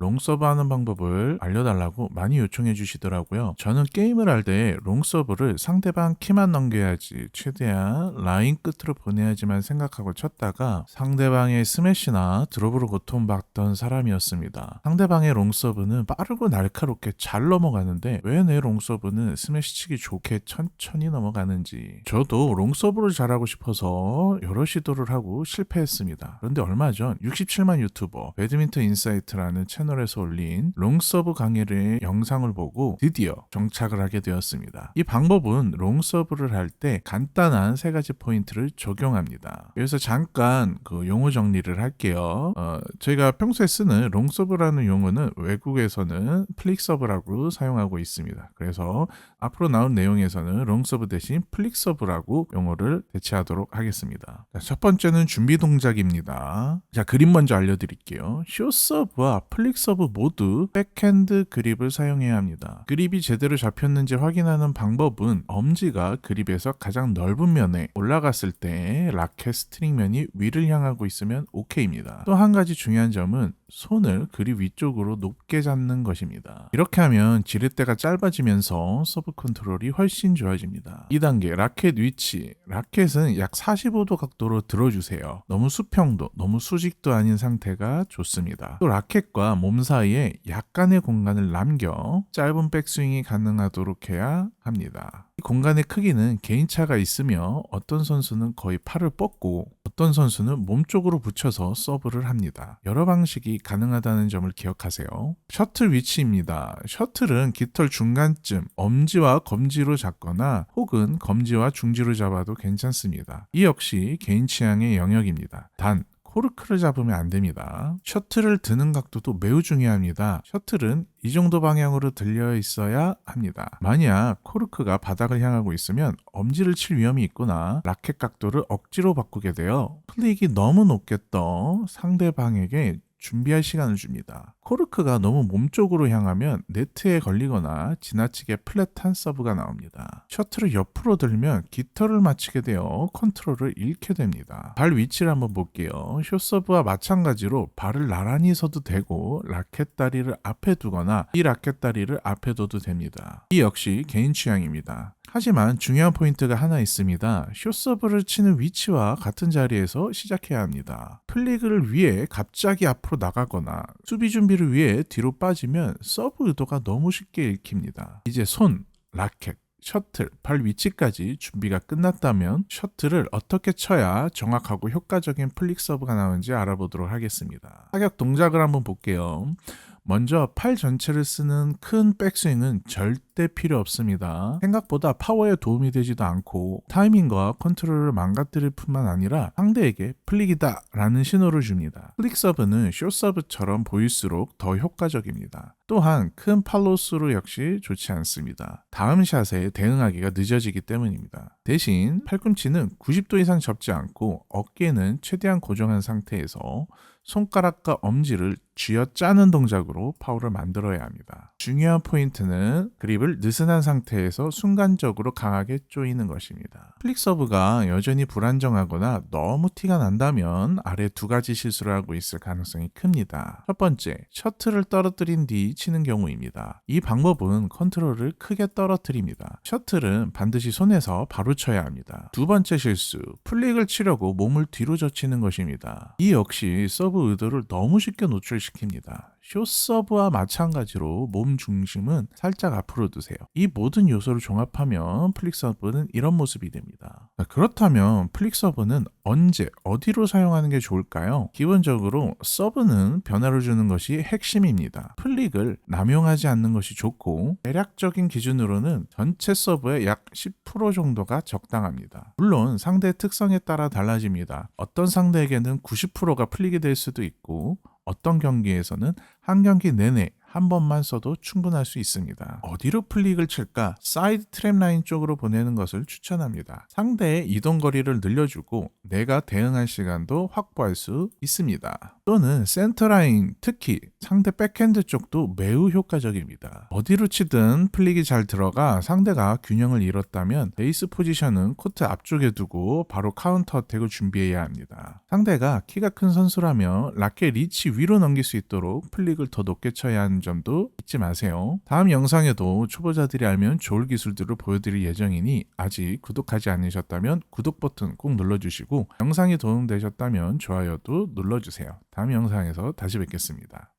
롱서브 하는 방법을 알려달라고 많이 요청해 주시더라고요. 저는 게임을 할 때 롱서브를 상대방 키만 넘겨야지 최대한 라인 끝으로 보내야지만 생각하고 쳤다가 상대방의 스매시나 드롭으로 고통받던 사람이었습니다. 상대방의 롱서브는 빠르고 날카롭게 잘 넘어가는데 왜 내 롱서브는 스매시 치기 좋게 천천히 넘어가는지 저도 롱서브를 잘하고 싶어서 여러 시도를 하고 실패했습니다. 그런데 얼마 전 67만 유튜버 배드민턴 인사이트라는 채널 에서 올린 롱서브 강의를 영상을 보고 드디어 정착을 하게 되었습니다. 이 방법은 롱서브를 할 때 간단한 세 가지 포인트를 적용합니다. 그래서 잠깐 그 용어 정리를 할게요. 어, 저희가 평소에 쓰는 롱서브라는 용어는 외국에서는 플릭서브라고 사용하고 있습니다. 그래서 앞으로 나온 내용에서는 롱서브 대신 플릭서브라고 용어를 대체하도록 하겠습니다. 자, 첫 번째는 준비 동작입니다. 자, 그림 먼저 알려드릴게요. 쇼서브와 플릭 서브 모두 백핸드 그립을 사용해야 합니다. 그립이 제대로 잡혔는지 확인하는 방법은 엄지가 그립에서 가장 넓은 면에 올라갔을 때 라켓 스트링 면이 위를 향하고 있으면 오케이입니다. 또 한 가지 중요한 점은 손을 그립 위쪽으로 높게 잡는 것입니다. 이렇게 하면 지렛대가 짧아지면서 서브 컨트롤이 훨씬 좋아집니다. 2단계 라켓 위치. 라켓은 약 45도 각도로 들어주세요. 너무 수평도, 너무 수직도 아닌 상태가 좋습니다. 또 라켓과 몸 사이에 약간의 공간을 남겨 짧은 백스윙이 가능하도록 해야 합니다. 이 공간의 크기는 개인차가 있으며 어떤 선수는 거의 팔을 뻗고 어떤 선수는 몸 쪽으로 붙여서 서브를 합니다. 여러 방식이 가능하다는 점을 기억하세요. 셔틀 위치입니다. 셔틀은 깃털 중간쯤 엄지와 검지로 잡거나 혹은 검지와 중지로 잡아도 괜찮습니다. 이 역시 개인 취향의 영역입니다. 단 코르크를 잡으면 안 됩니다. 셔틀을 드는 각도도 매우 중요합니다. 셔틀은 이 정도 방향으로 들려 있어야 합니다. 만약 코르크가 바닥을 향하고 있으면 엄지를 칠 위험이 있거나 라켓 각도를 억지로 바꾸게 되어 플릭이 너무 높게 떠 상대방에게 준비할 시간을 줍니다. 코르크가 너무 몸쪽으로 향하면 네트에 걸리거나 지나치게 플랫한 서브가 나옵니다. 셔틀을 옆으로 들면 깃털을 맞추게 되어 컨트롤을 잃게 됩니다. 발 위치를 한번 볼게요. 쇼서브와 마찬가지로 발을 나란히 서도 되고 라켓 다리를 앞에 두거나 이 라켓 다리를 앞에 둬도 됩니다. 이 역시 개인 취향입니다. 하지만 중요한 포인트가 하나 있습니다. 쇼서브를 치는 위치와 같은 자리에서 시작해야 합니다. 플리그를 위해 갑자기 앞으로 나가거나 수비 준비를 위해 뒤로 빠지면 서브 의도가 너무 쉽게 읽힙니다. 이제 손, 라켓, 셔틀, 발 위치까지 준비가 끝났다면 셔틀을 어떻게 쳐야 정확하고 효과적인 플릭 서브가 나오는지 알아보도록 하겠습니다. 타격 동작을 한번 볼게요. 먼저 팔 전체를 쓰는 큰 백스윙은 절대 필요 없습니다. 생각보다 파워에 도움이 되지도 않고 타이밍과 컨트롤을 망가뜨릴 뿐만 아니라 상대에게 플릭이다 라는 신호를 줍니다. 플릭 서브는 숏 서브처럼 보일수록 더 효과적입니다. 또한 큰 팔로스로 역시 좋지 않습니다. 다음 샷에 대응하기가 늦어지기 때문입니다. 대신 팔꿈치는 90도 이상 접지 않고 어깨는 최대한 고정한 상태에서 손가락과 엄지를 쥐어 짜는 동작으로 파워를 만들어야 합니다. 중요한 포인트는 그립을 느슨한 상태에서 순간적으로 강하게 조이는 것입니다. 플릭 서브가 여전히 불안정하거나 너무 티가 난다면 아래 두 가지 실수를 하고 있을 가능성이 큽니다. 첫 번째, 셔틀을 떨어뜨린 뒤 치는 경우입니다. 이 방법은 컨트롤을 크게 떨어뜨립니다. 셔틀은 반드시 손에서 바로 쳐야 합니다. 두 번째 실수, 플릭을 치려고 몸을 뒤로 젖히는 것입니다. 이 역시 서브 의도를 너무 쉽게 노출시킵니다. 쇼 서브와 마찬가지로 몸 중심은 살짝 앞으로 두세요. 이 모든 요소를 종합하면 플릭 서브는 이런 모습이 됩니다. 자, 그렇다면 플릭 서브는 언제 어디로 사용하는 게 좋을까요? 기본적으로 서브는 변화를 주는 것이 핵심입니다. 플릭을 남용하지 않는 것이 좋고 대략적인 기준으로는 전체 서브의 약 10% 정도가 적당합니다. 물론 상대 특성에 따라 달라집니다. 어떤 상대에게는 90%가 플릭이 될 수도 있고 어떤 경기에서는 한 경기 내내 한 번만 써도 충분할 수 있습니다. 어디로 플릭을 칠까? 사이드 트랩 라인 쪽으로 보내는 것을 추천합니다. 상대의 이동 거리를 늘려주고 내가 대응할 시간도 확보할 수 있습니다. 또는 센터 라인 특히 상대 백핸드 쪽도 매우 효과적입니다. 어디로 치든 플릭이 잘 들어가 상대가 균형을 잃었다면 베이스 포지션은 코트 앞쪽에 두고 바로 카운터 어택을 준비해야 합니다. 상대가 키가 큰 선수라면 라켓 리치 위로 넘길 수 있도록 플릭을 더 높게 쳐야 하는 점도 잊지 마세요. 다음 영상에도 초보자들이 알면 좋을 기술들을 보여드릴 예정이니 아직 구독하지 않으셨다면 구독 버튼 꼭 눌러주시고 영상이 도움되셨다면 좋아요도 눌러주세요. 다음 영상에서 다시 뵙겠습니다.